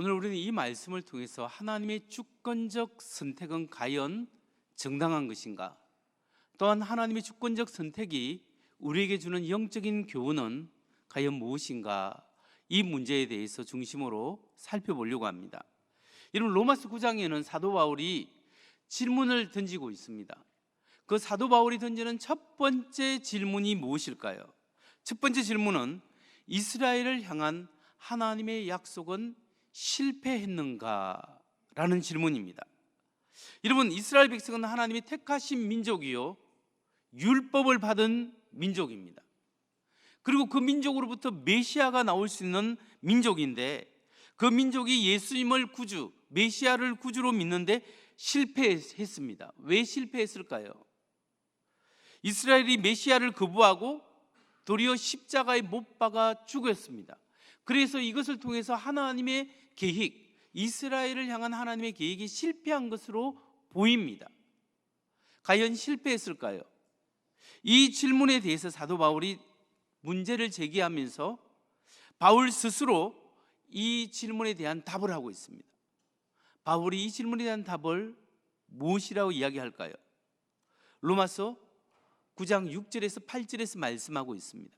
오늘 우리는 이 말씀을 통해서 하나님의 주권적 선택은 과연 정당한 것인가? 또한 하나님의 주권적 선택이 우리에게 주는 영적인 교훈은 과연 무엇인가? 이 문제에 대해서 중심으로 살펴보려고 합니다. 여러분 로마서 9장에는 사도 바울이 질문을 던지고 있습니다. 그 사도 바울이 던지는 첫 번째 질문이 무엇일까요? 첫 번째 질문은 이스라엘을 향한 하나님의 약속은 실패했는가? 라는 질문입니다. 여러분, 이스라엘 백성은 하나님이 택하신 민족이요. 율법을 받은 민족입니다. 그리고 그 민족으로부터 메시아가 나올 수 있는 민족인데 그 민족이 예수님을 구주, 메시아를 구주로 믿는데 실패했습니다. 왜 실패했을까요? 이스라엘이 메시아를 거부하고 도리어 십자가에 못 박아 죽었습니다. 그래서 이것을 통해서 하나님의 계획, 이스라엘을 향한 하나님의 계획이 실패한 것으로 보입니다. 과연 실패했을까요? 이 질문에 대해서 사도 바울이 문제를 제기하면서 바울 스스로 이 질문에 대한 답을 하고 있습니다. 바울이 이 질문에 대한 답을 무엇이라고 이야기할까요? 로마서 9장 6절에서 8절에서 말씀하고 있습니다.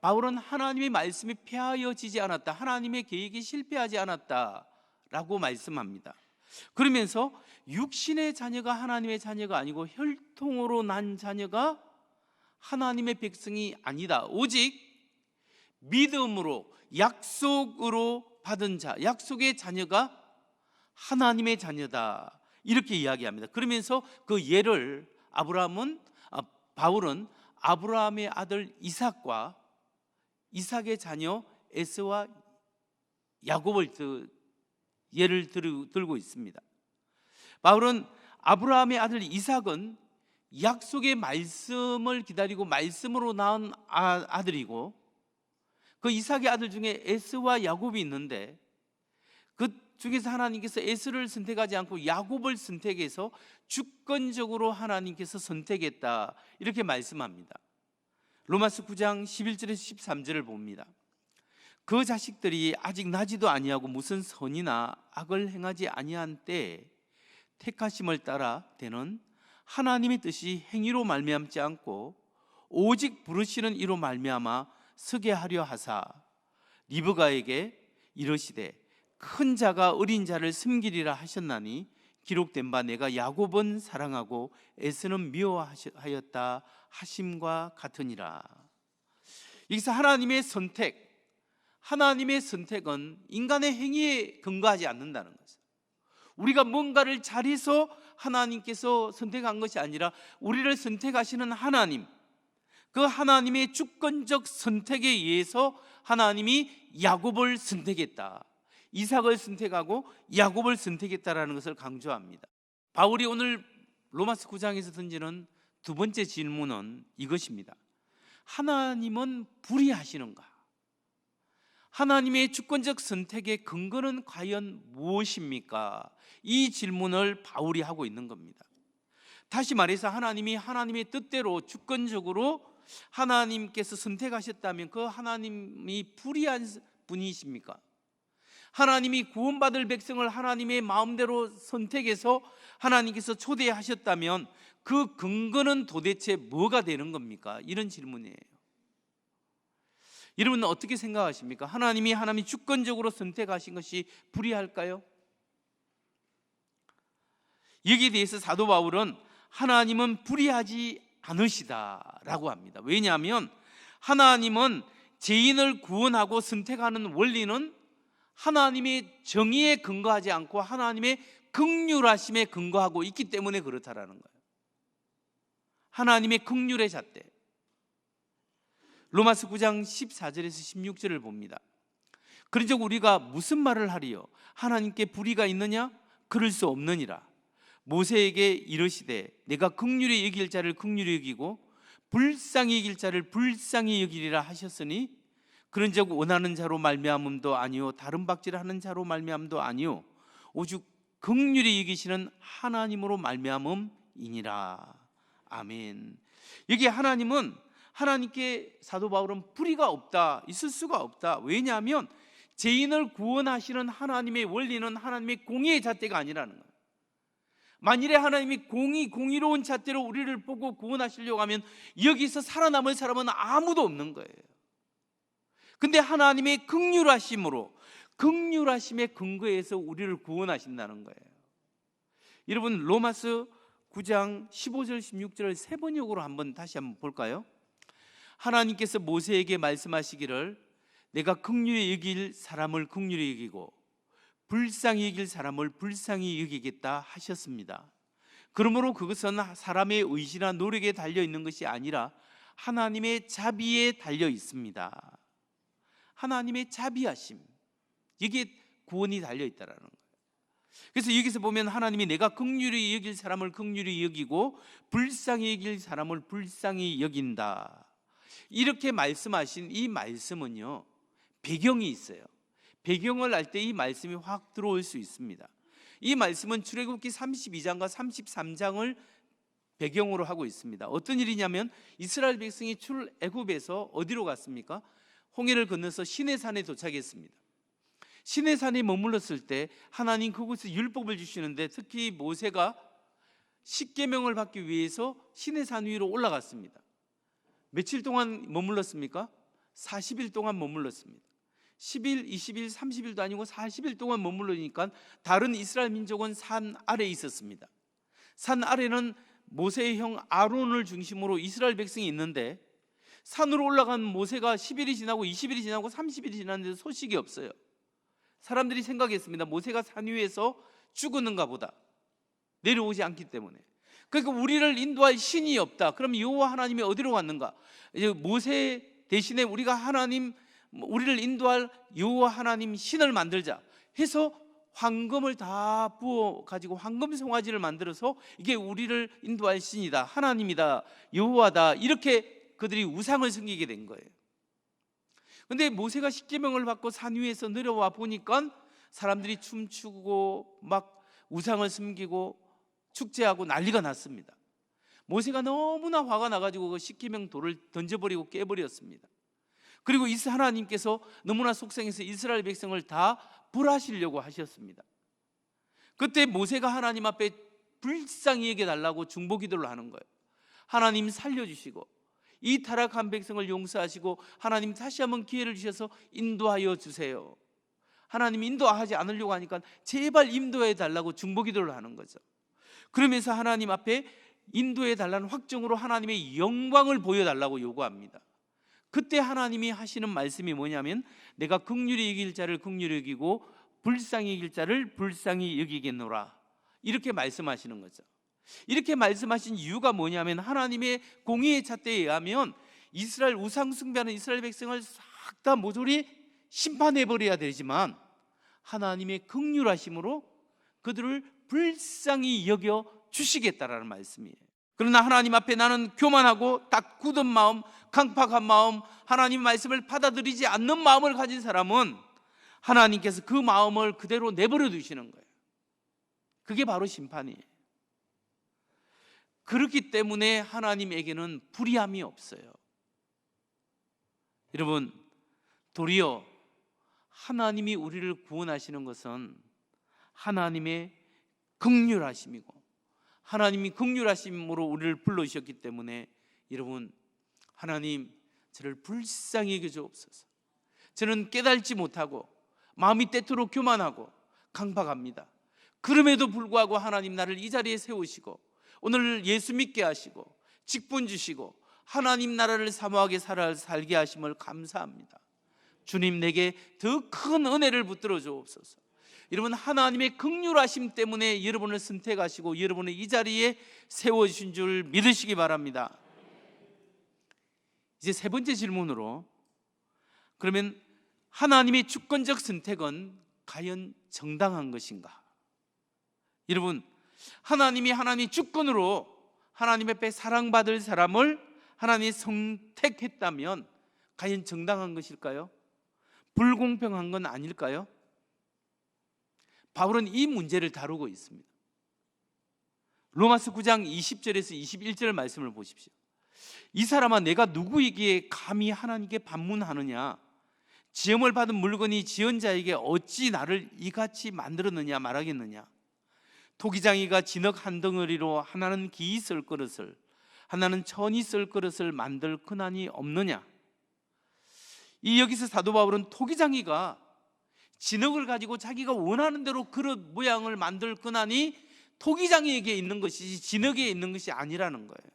바울은 하나님의 말씀이 폐하여지지 않았다. 하나님의 계획이 실패하지 않았다라고 말씀합니다. 그러면서 육신의 자녀가 하나님의 자녀가 아니고 혈통으로 난 자녀가 하나님의 백성이 아니다. 오직 믿음으로 약속으로 받은 자, 약속의 자녀가 하나님의 자녀다. 이렇게 이야기합니다. 그러면서 그 예를 아브라함은 아, 바울은 아브라함의 아들 이삭과 이삭의 자녀 에스와 야곱을 예를 들고 있습니다. 바울은 아브라함의 아들 이삭은 약속의 말씀을 기다리고 말씀으로 낳은 아, 아들이고 그 이삭의 아들 중에 에스와 야곱이 있는데 그 중에서 하나님께서 에스를 선택하지 않고 야곱을 선택해서 주권적으로 하나님께서 선택했다 이렇게 말씀합니다. 로마서 9장 11절에서 13절을 봅니다. 그 자식들이 아직 나지도 아니하고 무슨 선이나 악을 행하지 아니한 때 택하심을 따라 되는 하나님의 뜻이 행위로 말미암지 않고 오직 부르시는 이로 말미암아 서게 하려 하사 리브가에게 이르시되 큰 자가 어린 자를 섬기리라 하셨나니 기록된 바 내가 야곱은 사랑하고 에스는 미워하였다 하심과 같으니라. 여기서 하나님의 선택, 하나님의 선택은 인간의 행위에 근거하지 않는다는 것이죠. 우리가 뭔가를 잘해서 하나님께서 선택한 것이 아니라 우리를 선택하시는 하나님, 그 하나님의 주권적 선택에 의해서 하나님이 야곱을 선택했다. 이삭을 선택하고 야곱을 선택했다라는 것을 강조합니다. 바울이 오늘 로마스 9장에서 던지는 두 번째 질문은 이것입니다. 하나님은 불의하시는가? 하나님의 주권적 선택의 근거는 과연 무엇입니까? 이 질문을 바울이 하고 있는 겁니다. 다시 말해서 하나님이 하나님의 뜻대로 주권적으로 하나님께서 선택하셨다면 그 하나님이 불의한 분이십니까? 하나님이 구원받을 백성을 하나님의 마음대로 선택해서 하나님께서 초대하셨다면 그 근거는 도대체 뭐가 되는 겁니까? 이런 질문이에요. 여러분은 어떻게 생각하십니까? 하나님이 하나님이 주권적으로 선택하신 것이 불의할까요? 여기에 대해서 사도 바울은 하나님은 불의하지 않으시다라고 합니다. 왜냐하면 하나님은 죄인을 구원하고 선택하는 원리는 하나님의 정의에 근거하지 않고 하나님의 극률하심에 근거하고 있기 때문에 그렇다라는 거예요. 하나님의 극률의 잣대. 로마서 9장 14절에서 16절을 봅니다. 그런즉 우리가 무슨 말을 하리요? 하나님께 불의가 있느냐? 그럴 수 없느니라. 모세에게 이르시되 내가 극률히 여길 자를 극률히 여기고 불쌍히 여길 자를 불쌍히 여기리라 하셨으니 그런즉 원하는 자로 말미암음도 아니요 다른 박질하는 자로 말미암음도 아니요 오죽 극률히 여기시는 하나님으로 말미암음이니라 아멘. 여기 하나님은 하나님께 사도 바울은 불의가 없다 있을 수가 없다 왜냐하면 죄인을 구원하시는 하나님의 원리는 하나님의 공의의 잣대가 아니라는 거예요. 만일에 하나님이 공의 공의로운 잣대로 우리를 보고 구원하시려고 하면 여기서 살아남을 사람은 아무도 없는 거예요. 근데 하나님의 극률하심으로 극률하심의 근거에서 우리를 구원하신다는 거예요. 여러분 로마서 9장 15절 16절을 세 번역으로 한번 다시 한번 볼까요? 하나님께서 모세에게 말씀하시기를 내가 극률히 여길 사람을 극률히 여기고 불쌍히 여길 사람을 불쌍히 여기겠다 하셨습니다. 그러므로 그것은 사람의 의지나 노력에 달려 있는 것이 아니라 하나님의 자비에 달려 있습니다. 하나님의 자비하심. 이게 구원이 달려 있다라는 거예요. 그래서 여기서 보면 하나님이 내가 극률히 여길 사람을 극률히 여기고 불쌍히 여길 사람을 불쌍히 여긴다. 이렇게 말씀하신 이 말씀은요. 배경이 있어요. 배경을 알 때 이 말씀이 확 들어올 수 있습니다. 이 말씀은 출애굽기 32장과 33장을 배경으로 하고 있습니다. 어떤 일이냐면 이스라엘 백성이 출애굽에서 어디로 갔습니까? 홍해를 건너서 시내산에 도착했습니다. 시내산에 머물렀을 때 하나님 그곳에 율법을 주시는데 특히 모세가 십계명을 받기 위해서 시내산 위로 올라갔습니다. 며칠 동안 머물렀습니까? 40일 동안 머물렀습니다. 10일, 20일, 30일도 아니고 40일 동안 머물러니까 다른 이스라엘 민족은 산 아래에 있었습니다. 산 아래는 모세의 형 아론을 중심으로 이스라엘 백성이 있는데 산으로 올라간 모세가 10일이 지나고 20일이 지나고 30일이 지났는데 소식이 없어요. 사람들이 생각했습니다. 모세가 산 위에서 죽었는가 보다. 내려오지 않기 때문에. 그러니까 우리를 인도할 신이 없다. 그럼 여호와 하나님이 어디로 갔는가? 이제 모세 대신에 우리가 하나님 우리를 인도할 여호와 하나님 신을 만들자 해서 황금을 다 부어 가지고 황금 송아지를 만들어서 이게 우리를 인도할 신이다. 하나님이다. 여호와다. 이렇게 그들이 우상을 섬기게 된 거예요. 근데 모세가 십계명을 받고 산 위에서 내려와 보니까 사람들이 춤추고 막 우상을 섬기고 축제하고 난리가 났습니다. 모세가 너무나 화가 나가지고 그 십계명 돌을 던져버리고 깨버렸습니다. 그리고 이 하나님께서 너무나 속상해서 이스라엘 백성을 다 불하시려고 하셨습니다. 그때 모세가 하나님 앞에 불쌍히 여겨 달라고 중보 기도를 하는 거예요. 하나님 살려주시고 이 타락한 백성을 용서하시고 하나님 다시 한번 기회를 주셔서 인도하여 주세요. 하나님 인도하지 않으려고 하니까 제발 인도해 달라고 중보 기도를 하는 거죠. 그러면서 하나님 앞에 인도해 달라는 확정으로 하나님의 영광을 보여 달라고 요구합니다. 그때 하나님이 하시는 말씀이 뭐냐면 내가 극률히 여길 자를 극률히 여기고 불쌍히 여길 자를 불쌍히 여기겠노라. 이렇게 말씀하시는 거죠. 이렇게 말씀하신 이유가 뭐냐면 하나님의 공의의 잣대에 의하면 이스라엘 우상 숭배하는 이스라엘 백성을 싹 다 모조리 심판해 버려야 되지만 하나님의 극률하심으로 그들을 불쌍히 여겨 주시겠다라는 말씀이에요. 그러나 하나님 앞에 나는 교만하고 딱 굳은 마음, 강팍한 마음, 하나님 말씀을 받아들이지 않는 마음을 가진 사람은 하나님께서 그 마음을 그대로 내버려 두시는 거예요. 그게 바로 심판이에요. 그렇기 때문에 하나님에게는 불의함이 없어요. 여러분, 도리어 하나님이 우리를 구원하시는 것은 하나님의 극률하심이고 하나님이 극률하심으로 우리를 불러주셨기 때문에 여러분 하나님 저를 불쌍히 여겨 주옵소서. 저는 깨달지 못하고 마음이 때투로 교만하고 강박합니다. 그럼에도 불구하고 하나님 나를 이 자리에 세우시고 오늘 예수 믿게 하시고 직분 주시고 하나님 나라를 사모하게 살게 하심을 감사합니다. 주님 내게 더 큰 은혜를 붙들어 주옵소서. 여러분 하나님의 극률하심 때문에 여러분을 선택하시고 여러분을 이 자리에 세워 주신 줄 믿으시기 바랍니다. 이제 세 번째 질문으로 그러면 하나님의 주권적 선택은 과연 정당한 것인가? 여러분 하나님이 하나님 주권으로 하나님 앞에 사랑받을 사람을 하나님이 선택했다면 과연 정당한 것일까요? 불공평한 건 아닐까요? 바울은 이 문제를 다루고 있습니다. 로마서 9장 20절에서 21절 말씀을 보십시오. 이 사람아 내가 누구이기에 감히 하나님께 반문하느냐? 지음을 받은 물건이 지은 자에게 어찌 나를 이같이 만들었느냐 말하겠느냐? 토기장이가 진흙 한 덩어리로 하나는 기이 쓸 그릇을 하나는 천이 쓸 그릇을 만들 근한이 없느냐? 이 여기서 사도 바울은 토기장이가 진흙을 가지고 자기가 원하는 대로 그릇 모양을 만들 근한이 토기장이에게 있는 것이지 진흙에 있는 것이 아니라는 거예요.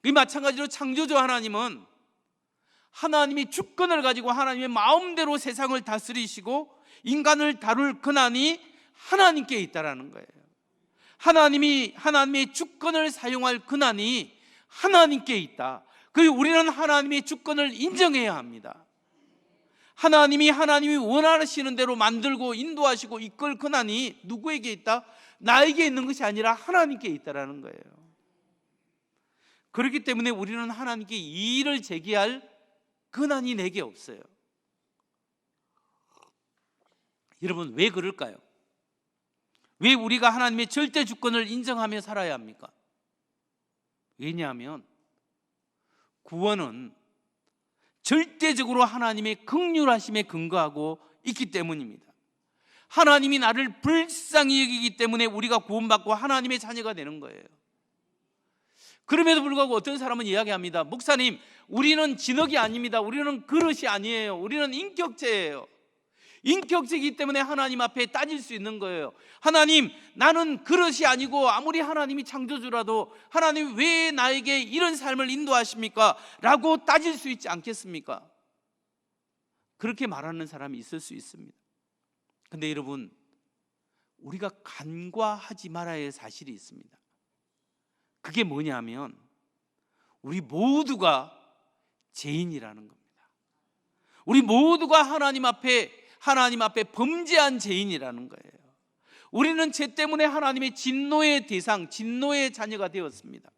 그 마찬가지로 창조주 하나님은 하나님이 주권을 가지고 하나님의 마음대로 세상을 다스리시고 인간을 다룰 근한이 하나님께 있다라는 거예요. 하나님이 하나님의 주권을 사용할 근한이 하나님께 있다. 그 우리는 하나님의 주권을 인정해야 합니다. 하나님이 하나님이 원하시는 대로 만들고 인도하시고 이끌 권한이 누구에게 있다? 나에게 있는 것이 아니라 하나님께 있다라는 거예요. 그렇기 때문에 우리는 하나님께 이의를 제기할 권한이 내게 없어요. 여러분 왜 그럴까요? 왜 우리가 하나님의 절대 주권을 인정하며 살아야 합니까? 왜냐하면 구원은 절대적으로 하나님의 극률하심에 근거하고 있기 때문입니다. 하나님이 나를 불쌍히 여기기 때문에 우리가 구원받고 하나님의 자녀가 되는 거예요. 그럼에도 불구하고 어떤 사람은 이야기합니다. 목사님, 우리는 진흙이 아닙니다. 우리는 그릇이 아니에요. 우리는 인격체예요. 인격체이기 때문에 하나님 앞에 따질 수 있는 거예요. 하나님, 나는 그릇이 아니고 아무리 하나님이 창조주라도 하나님 왜 나에게 이런 삶을 인도하십니까? 라고 따질 수 있지 않겠습니까? 그렇게 말하는 사람이 있을 수 있습니다. 근데 여러분, 우리가 간과하지 말아야 할 사실이 있습니다. 그게 뭐냐면, 우리 모두가 죄인이라는 겁니다. 우리 모두가 하나님 앞에 하나님 앞에 범죄한 죄인이라는 거예요. 우리는 죄 때문에 하나님의 진노의 대상, 진노의 자녀가 되었습니다.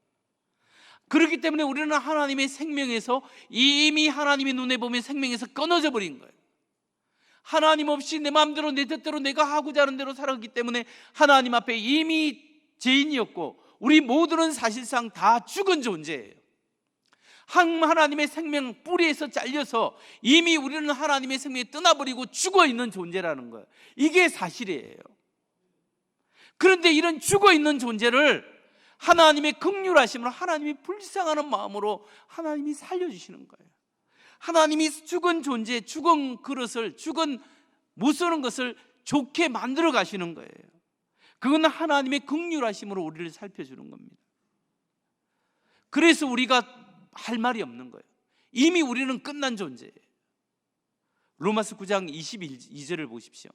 그렇기 때문에 우리는 하나님의 생명에서 이미 하나님의 눈에 보면 생명에서 끊어져 버린 거예요. 하나님 없이 내 마음대로 내 뜻대로 내가 하고자 하는 대로 살았기 때문에 하나님 앞에 이미 죄인이었고 우리 모두는 사실상 다 죽은 존재예요. 하나님의 생명 뿌리에서 잘려서 이미 우리는 하나님의 생명에 떠나버리고 죽어 있는 존재라는 거예요. 이게 사실이에요. 그런데 이런 죽어 있는 존재를 하나님의 극률하심으로 하나님이 불쌍하는 마음으로 하나님이 살려주시는 거예요. 하나님이 죽은 존재, 죽은 그릇을, 죽은 못 쓰는 것을 좋게 만들어 가시는 거예요. 그건 하나님의 극률하심으로 우리를 살펴주는 겁니다. 그래서 우리가 할 말이 없는 거예요. 이미 우리는 끝난 존재예요. 로마서 9장 22절을 보십시오.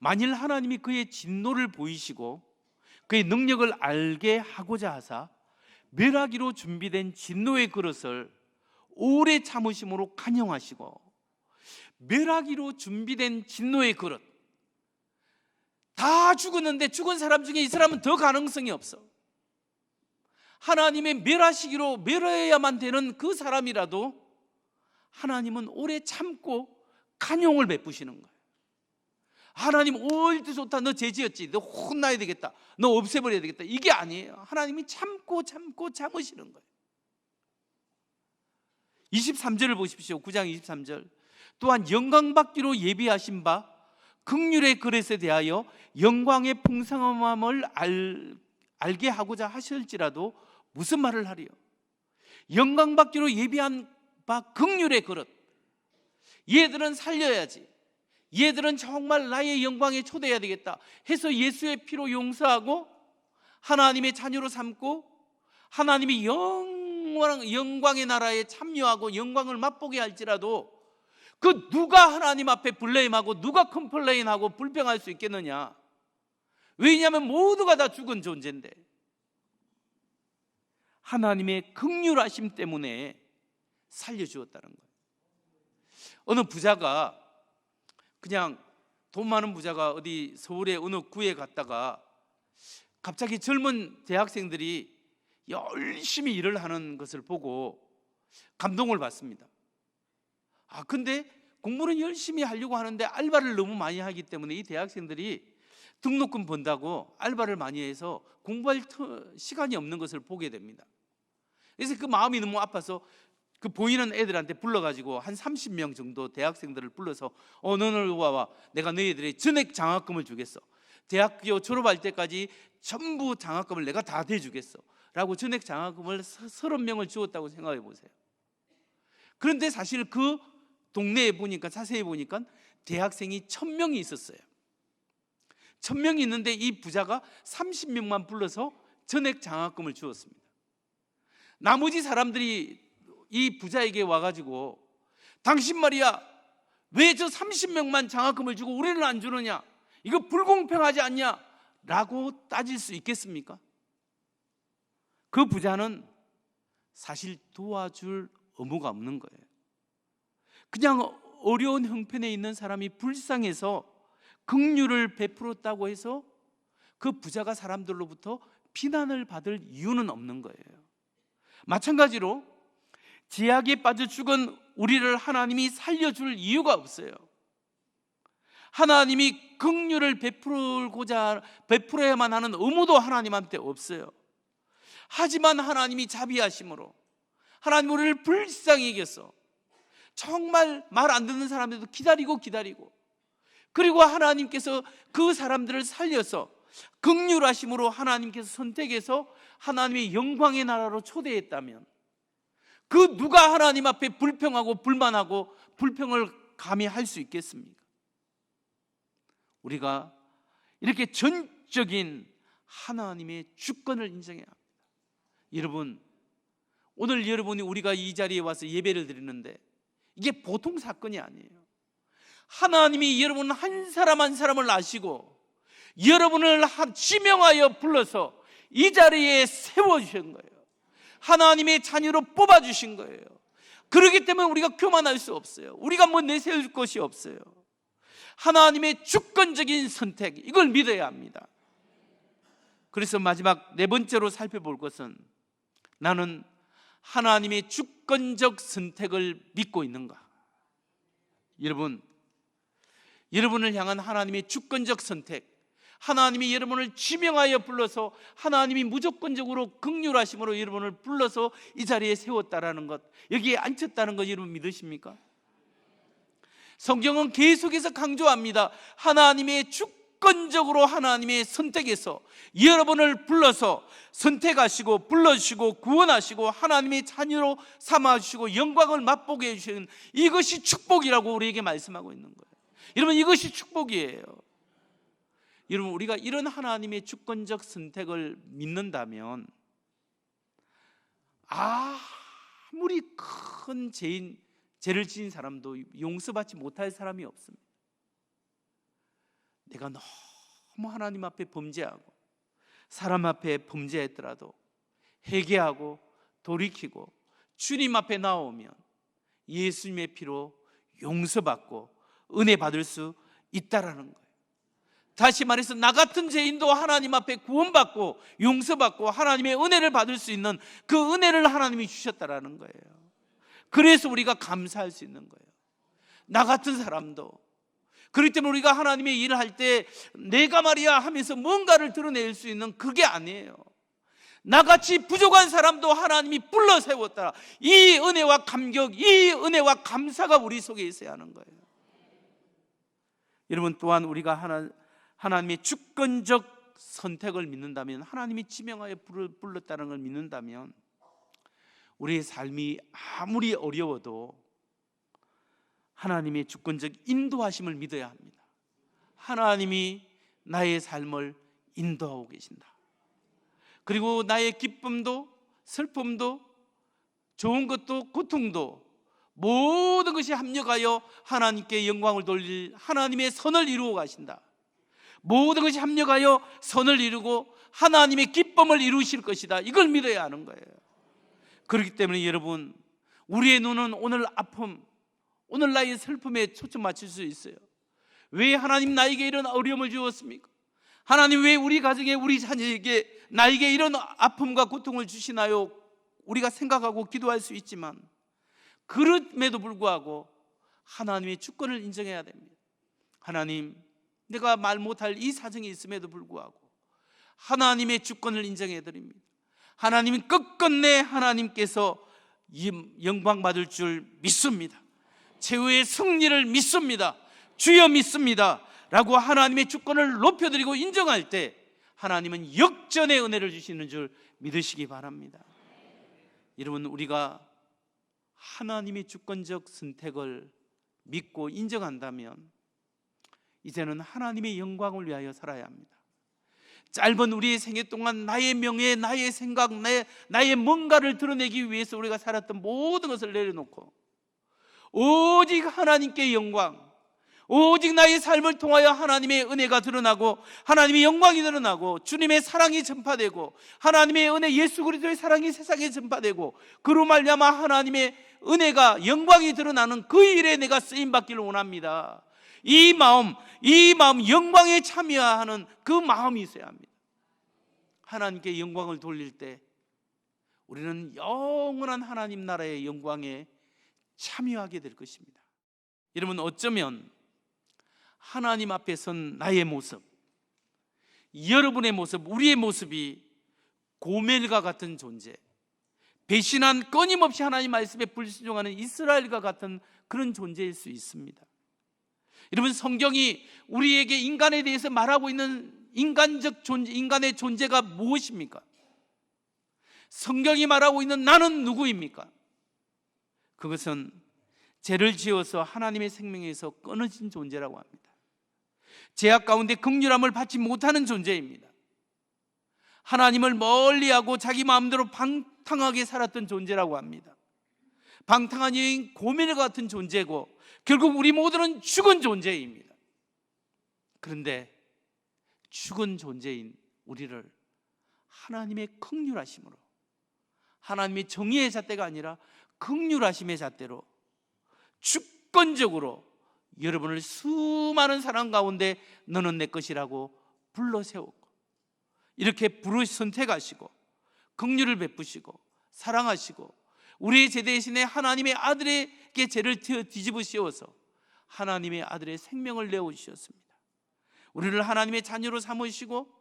만일 하나님이 그의 진노를 보이시고 그의 능력을 알게 하고자 하사 멸하기로 준비된 진노의 그릇을 오래 참으심으로 간영하시고 멸하기로 준비된 진노의 그릇 다 죽었는데 죽은 사람 중에 이 사람은 더 가능성이 없어. 하나님의 멸하시기로 멸해야만 되는 그 사람이라도 하나님은 오래 참고 간용을 베푸시는 거예요. 하나님 옳드 좋다. 너 죄지었지. 너 혼나야 되겠다. 너 없애버려야 되겠다. 이게 아니에요. 하나님이 참고 참고 참으시는 거예요. 23절을 보십시오. 9장 23절. 또한 영광받기로 예비하신 바 극률의 그릇에 대하여 영광의 풍성함을 알, 알게 하고자 하실지라도 무슨 말을 하리요? 영광 받기로 예비한 바 극률의 그릇. 얘들은 살려야지. 얘들은 정말 나의 영광에 초대해야 되겠다. 해서 예수의 피로 용서하고 하나님의 자녀로 삼고 하나님이 영광, 영광의 나라에 참여하고 영광을 맛보게 할지라도 그 누가 하나님 앞에 블레임하고 누가 컴플레인하고 불평할 수 있겠느냐? 왜냐하면 모두가 다 죽은 존재인데. 하나님의 극률하심 때문에 살려주었다는 거예요. 어느 부자가 그냥 돈 많은 부자가 어디 서울의 어느 구에 갔다가 갑자기 젊은 대학생들이 열심히 일을 하는 것을 보고 감동을 받습니다. 아, 근데 공부는 열심히 하려고 하는데 알바를 너무 많이 하기 때문에 이 대학생들이 등록금 번다고 알바를 많이 해서 공부할 터- 시간이 없는 것을 보게 됩니다. 그래서 그 마음이 너무 아파서 그 보이는 애들한테 불러가지고 한 30명 정도 대학생들을 불러서 어 너는 와와. 내가 너희들의 전액 장학금을 주겠어. 대학교 졸업할 때까지 전부 장학금을 내가 다 대주겠어. 라고 전액 장학금을 30명을 주었다고 생각해 보세요. 그런데 사실 그 동네에 보니까 자세히 보니까 대학생이 1000명이 있었어요. 1000명이 있는데 이 부자가 30명만 불러서 전액 장학금을 주었습니다 나머지 사람들이 이 부자에게 와가지고 당신 말이야 왜 저 30명만 장학금을 주고 우리는 안 주느냐? 이거 불공평하지 않냐? 라고 따질 수 있겠습니까? 그 부자는 사실 도와줄 의무가 없는 거예요. 그냥 어려운 형편에 있는 사람이 불쌍해서 긍휼을 베풀었다고 해서 그 부자가 사람들로부터 비난을 받을 이유는 없는 거예요 마찬가지로 지약에 빠져 죽은 우리를 하나님이 살려줄 이유가 없어요. 하나님이 긍휼을 베풀고자 베풀어야만 하는 의무도 하나님한테 없어요. 하지만 하나님이 자비하심으로 하나님 우리를 불쌍히 여겨서 정말 말 안 듣는 사람들도 기다리고 기다리고 그리고 하나님께서 그 사람들을 살려서 긍휼하심으로 하나님께서 선택해서 하나님의 영광의 나라로 초대했다면 그 누가 하나님 앞에 불평하고 불만하고 불평을 감히 할 수 있겠습니까? 우리가 이렇게 전적인 하나님의 주권을 인정해야 합니다. 여러분, 오늘 여러분이 우리가 이 자리에 와서 예배를 드리는데 이게 보통 사건이 아니에요. 하나님이 여러분 한 사람 한 사람을 아시고 여러분을 한- 지명하여 불러서 이 자리에 세워주신 거예요. 하나님의 자녀로 뽑아주신 거예요. 그렇기 때문에 우리가 교만할 수 없어요. 우리가 뭐 내세울 것이 없어요. 하나님의 주권적인 선택, 이걸 믿어야 합니다. 그래서 마지막 네 번째로 살펴볼 것은 나는 하나님의 주권적 선택을 믿고 있는가? 여러분, 여러분을 향한 하나님의 주권적 선택, 하나님이 여러분을 지명하여 불러서 하나님이 무조건적으로 극률하심으로 여러분을 불러서 이 자리에 세웠다라는 것, 여기에 앉혔다는 것 여러분 믿으십니까? 성경은 계속해서 강조합니다. 하나님의 주권적으로 하나님의 선택에서 여러분을 불러서 선택하시고 불러주시고 구원하시고 하나님의 자녀로 삼아주시고 영광을 맛보게 해주시는 이것이 축복이라고 우리에게 말씀하고 있는 거예요. 여러분 이것이 축복이에요. 여러분 우리가 이런 하나님의 주권적 선택을 믿는다면 아무리 큰 죄인 죄를 지은 사람도 용서받지 못할 사람이 없습니다. 내가 너무 하나님 앞에 범죄하고 사람 앞에 범죄했더라도 회개하고 돌이키고 주님 앞에 나오면 예수님의 피로 용서받고 은혜 받을 수 있다라는 거예요. 다시 말해서 나 같은 죄인도 하나님 앞에 구원받고 용서받고 하나님의 은혜를 받을 수 있는 그 은혜를 하나님이 주셨다라는 거예요. 그래서 우리가 감사할 수 있는 거예요. 나 같은 사람도 그렇기 때문에 우리가 하나님의 일을 할 때 내가 말이야 하면서 뭔가를 드러낼 수 있는 그게 아니에요. 나같이 부족한 사람도 하나님이 불러 세웠다. 이 은혜와 감격, 이 은혜와 감사가 우리 속에 있어야 하는 거예요. 여러분 또한 우리가 하나, 하나님의 주권적 선택을 믿는다면 하나님이 지명하여 불- 불렀다는 걸 믿는다면 우리의 삶이 아무리 어려워도 하나님의 주권적 인도하심을 믿어야 합니다. 하나님이 나의 삶을 인도하고 계신다. 그리고 나의 기쁨도 슬픔도 좋은 것도 고통도 모든 것이 합력하여 하나님께 영광을 돌릴 하나님의 선을 이루어 가신다. 모든 것이 합력하여 선을 이루고 하나님의 기쁨을 이루실 것이다. 이걸 믿어야 하는 거예요. 그렇기 때문에 여러분, 우리의 눈은 오늘 아픔, 오늘 나의 슬픔에 초점 맞출 수 있어요. 왜 하나님 나에게 이런 어려움을 주었습니까? 하나님 왜 우리 가정에 우리 자녀에게 나에게 이런 아픔과 고통을 주시나요? 우리가 생각하고 기도할 수 있지만 그럼에도 불구하고 하나님의 주권을 인정해야 됩니다. 하나님, 내가 말 못할 이 사정이 있음에도 불구하고 하나님의 주권을 인정해 드립니다. 하나님은 끝끝내 하나님께서 영광 받을 줄 믿습니다. 최후의 승리를 믿습니다. 주여 믿습니다. 라고 하나님의 주권을 높여드리고 인정할 때 하나님은 역전의 은혜를 주시는 줄 믿으시기 바랍니다. 여러분, 우리가 하나님의 주권적 선택을 믿고 인정한다면 이제는 하나님의 영광을 위하여 살아야 합니다. 짧은 우리의 생애 동안 나의 명예, 나의 생각, 나의, 나의 뭔가를 드러내기 위해서 우리가 살았던 모든 것을 내려놓고 오직 하나님께 영광, 오직 나의 삶을 통하여 하나님의 은혜가 드러나고 하나님의 영광이 드러나고 주님의 사랑이 전파되고 하나님의 은혜 예수 그리스도의 사랑이 세상에 전파되고 그로 말미암아 하나님의 은혜가 영광이 드러나는 그 일에 내가 쓰임 받기를 원합니다. 이 마음, 이 마음 영광에 참여하는 그 마음이 있어야 합니다. 하나님께 영광을 돌릴 때 우리는 영원한 하나님 나라의 영광에 참여하게 될 것입니다. 여러분 어쩌면 하나님 앞에 선 나의 모습, 여러분의 모습, 우리의 모습이 고멜과 같은 존재, 배신한 끊임없이 하나님 말씀에 불순종하는 이스라엘과 같은 그런 존재일 수 있습니다. 여러분 성경이 우리에게 인간에 대해서 말하고 있는 인간적 존재, 인간의 존재가 무엇입니까? 성경이 말하고 있는 나는 누구입니까? 그것은 죄를 지어서 하나님의 생명에서 끊어진 존재라고 합니다. 죄악 가운데 극률함을 받지 못하는 존재입니다. 하나님을 멀리하고 자기 마음대로 방탕하게 살았던 존재라고 합니다. 방탕한 여인 고멜 같은 존재고 결국 우리 모두는 죽은 존재입니다. 그런데 죽은 존재인 우리를 하나님의 극률하심으로 하나님의 정의의 잣대가 아니라 극률하심의 잣대로 주권적으로 여러분을 수많은 사람 가운데 너는 내 것이라고 불러 세웠고 이렇게 부르 선택하시고 긍휼을 베푸시고 사랑하시고 우리의 제 대신에 하나님의 아들에게 죄를 뒤집어 씌워서 하나님의 아들의 생명을 내어 주셨습니다. 우리를 하나님의 자녀로 삼으시고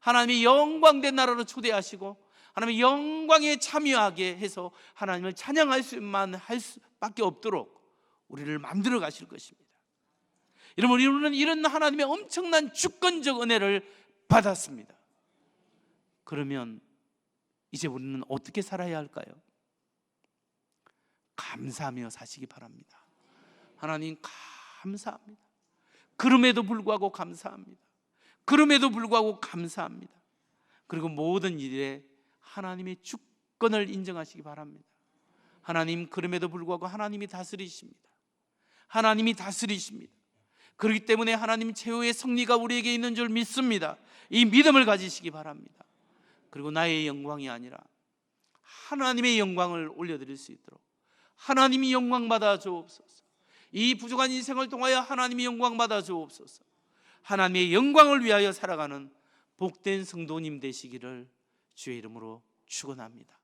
하나님의 영광된 나라로 초대하시고 하나님의 영광에 참여하게 해서 하나님을 찬양할 수만 할 수밖에 없도록 우리를 만들어 가실 것입니다. 여러분 우리는 이런 하나님의 엄청난 주권적 은혜를 받았습니다. 그러면 이제 우리는 어떻게 살아야 할까요? 감사하며 사시기 바랍니다. 하나님 감사합니다. 그럼에도 불구하고 감사합니다. 그럼에도 불구하고 감사합니다. 그리고 모든 일에 하나님의 주권을 인정하시기 바랍니다. 하나님 그럼에도 불구하고 하나님이 다스리십니다. 하나님이 다스리십니다. 그렇기 때문에 하나님 최후의 승리가 우리에게 있는 줄 믿습니다. 이 믿음을 가지시기 바랍니다. 그리고 나의 영광이 아니라 하나님의 영광을 올려드릴 수 있도록 하나님이 영광 받아 주옵소서. 이 부족한 인생을 통하여 하나님이 영광 받아 주옵소서. 하나님의 영광을 위하여 살아가는 복된 성도님 되시기를 주의 이름으로 축원합니다.